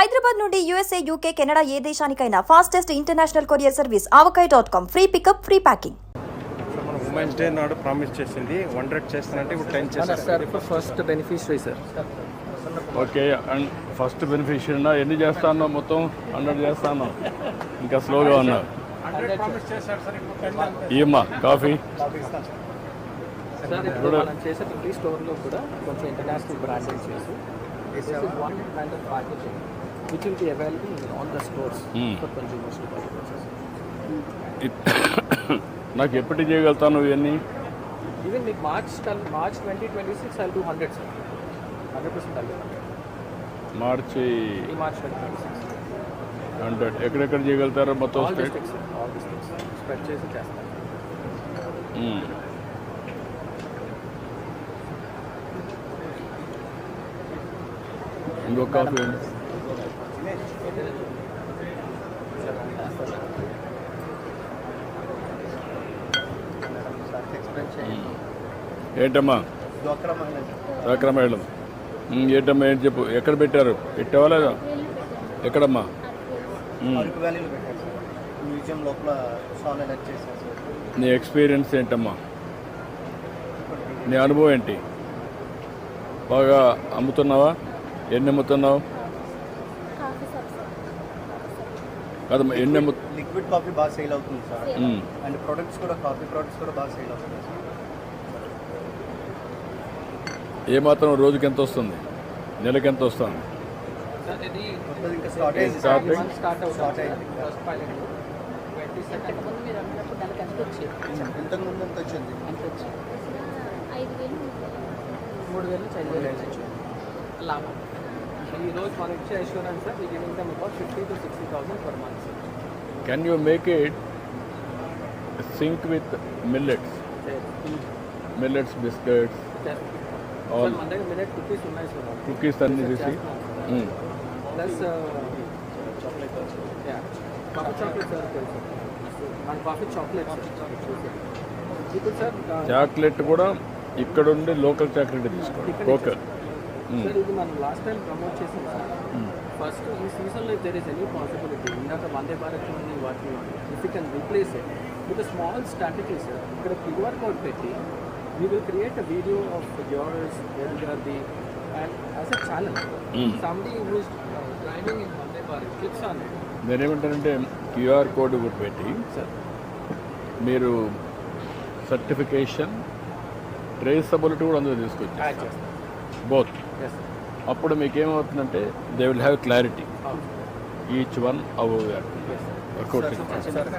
హైదరాబాద్ నుండి USA UK Canada ఏ దేశానికైనా fastest international courier service Avakai dot com free pickup free packing women's day నాడు promise చేసింది. Hundred చేస్తానంటే ఇప్పుడు టెన్ చేస్తారు సార్ ఇప్పుడు first beneficiary sir. Okay and first beneficiary ఎన్ని చేస్తాను మొత్తం హండ్రెడ్ చేస్తాను. ఇంకా స్లోగా ఉన్నా. ఏమ్మా కాఫీ. సార్ ఇప్పుడు మనం చేసే ప్రతి స్టోర్లో కూడా కొంచెం ఇంటర్నేషనల్ బ్రాండెడ్ చేసి this is one kind of packaging be available in all the stores Hmm. To నాకు ఎప్పటికి చేయగలుగుతాను ఇవన్నీ? ఈవెన్ మీకు March March twenty twenty six I do hundred sir hundred percent March March hundred ఎక్కడెక్కడ చేయగలుగుతారో మొత్తం all state చేసి చేస్తాం. మ్మ్. ఇంకో కాఫీ అండి ఏంటమ్మా? మ్మ్, ఏంటమ్మా ఏంటి చెప్పు? ఎక్కడ పెట్టారు? పెట్టావా లేదా? ఎక్కడమ్మా? నీ ఎక్స్పీరియన్స్ ఏంటమ్మా? నీ అనుభవం ఏంటి? బాగా అమ్ముతున్నావా? ఎన్ని అమ్ముతున్నావు? కాదమ్మా ఎన్ని అమ్ము లిక్విడ్ కాఫీ బాగా సేల్ అవుతుంది సార్. అండ్ ప్రొడక్ట్స్ కూడా కాఫీ ప్రొడక్ట్స్ కూడా బాగా సేల్ అవుతుంది సార్. ఏ మాత్రం రోజుకి ఎంత వస్తుంది? నెలకి ఎంత వస్తుంది? మూడు వేల. లాభం. ఈ రోజు మనం ఇచ్చే అష్యూరెన్స్ సార్ ఇది ఇంకా about fifty to sixty thousand per month can you make it sync with millets millets biscuits sir all మన దగ్గర మినిట్ కుకీస్ ఉన్నాయి సార్. కుకీస్ అన్ని మ్మ్. Plus chocolate coffee chocolate sir తెలుసు మన కాఫీ చాక్లెట్ ఇప్పుడు sir chocolate కూడా ఇక్కడ ఉండి లోకల్ చాక్లెట్ తీసుకోండి. కోకర్ సార్ ఇది మనం లాస్ట్ టైం ప్రమోట్ చేసాం సార్. ఫస్ట్ ఈ సీజన్లో if there is any possibility ఇందాక వందే భారత్ ఉంది వాటి if you can replace it with small strategy sir ఇక్కడ క్యూఆర్ కోడ్ పెట్టి we will create a video of yours the and as a channel. Somebody who's driving in Vande Bharat on నేను ఏమంటానంటే QR code ఒకటి పెట్టి sir మీరు certification traceability కూడా అందులో add తీసుకొచ్చి బోత్ అప్పుడు మీకు ఏమవుతుందంటే they will have clarity each one hour workout sir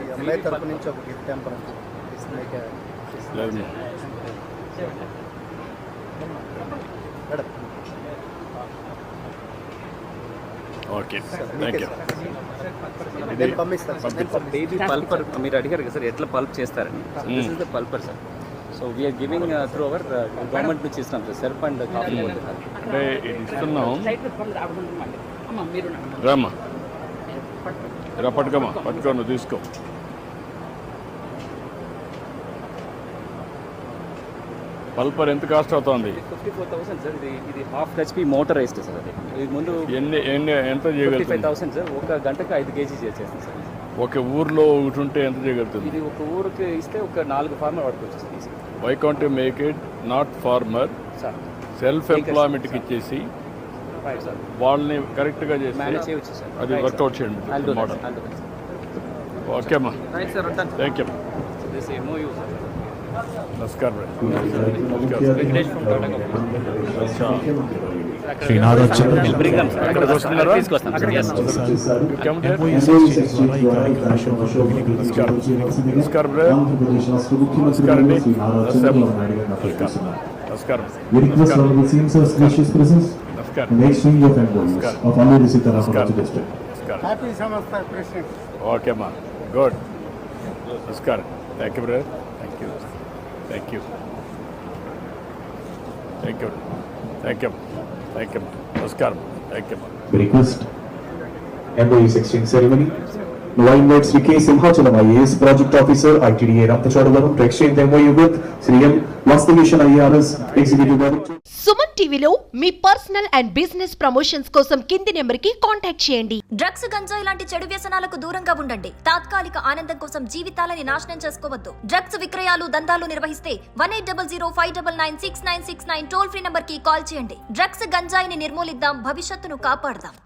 ఈ అమ్మాయి తరపు నుంచి ఒక గిఫ్ట్ టెంపర్ లేదు madam okay thank you baby pulper మీరు అడిగారు కదా సార్ ఎట్లా పల్ప్ చేస్తారని this is the pulper sir so we're giving through our government నుంచి ఇస్తాం సార్ సెర్ప్ అండ్ కాఫీ అంటే ఇది ఇస్తున్నాం. రామ్మా. రా పట్టుకోమా? పట్టుకో నువ్వు తీసుకో. పల్పర్ ఎంత కాస్ట్ అవుతుంది? ఫిఫ్టీ ఫోర్ థౌసండ్ సార్ ఇది ఇది హాఫ్ హెచ్పి మోటరైజ్డ్ సార్ అది. ఇది ముందు ఎన్ని ఎన్ని ఎంత ఫైవ్ చేయగలుగుతుంది థౌసండ్ సార్ ఒక గంటకు ఐదు కేజీ చేసేస్తాం సార్. ఒక ఊర్లో ఒకటి ఉంటే ఎంత చేయగలుగుతుంది? ఇది ఒక ఊరికి ఇస్తే ఒక నాలుగు ఫార్మర్ పడుకోవచ్చు sir. Easy why can't you make it not farmer self ఎంప్లాయ్మెంట్కి ఇచ్చేసి వాళ్ళని కరెక్ట్గా చేసి అది వర్కౌట్ చేయండి మోడల్ ఓకే అమ్మా థ్యాంక్ యూ నమస్కారం శ్రీనాథ్ ఓకే అమ్మా గుడ్ నమస్కారం. Thank you brother. Thank you thank you Thank you. Thank you. Thank you. Namaskaram. Thank you. We request MOU 16 ceremony. Invite Sri K. Simhachalam IAS, Project Officer, ITDA Rampachadavaram, to exchange the MOU with Sri M. Vastavishan IARS, Executive Director. Suman టీవీలో మీ personal and business promotions కోసం కింది నెంబర్కి contact చేయండి drugs గంజాయి లాంటి చెడు వ్యసనాలకు దూరంగా ఉండండి తాత్కాలిక ఆనందం కోసం జీవితాలని నాశనం చేసుకోవద్దు డ్రగ్స్ విక్రయాలు దందాలు నిర్వహిస్తే one eight double zero five double nine six nine six nine toll free నంబర్కి కాల్ చేయండి డ్రగ్స్ గంజాయిని నిర్మూలిద్దాం భవిష్యత్తును కాపాడదాం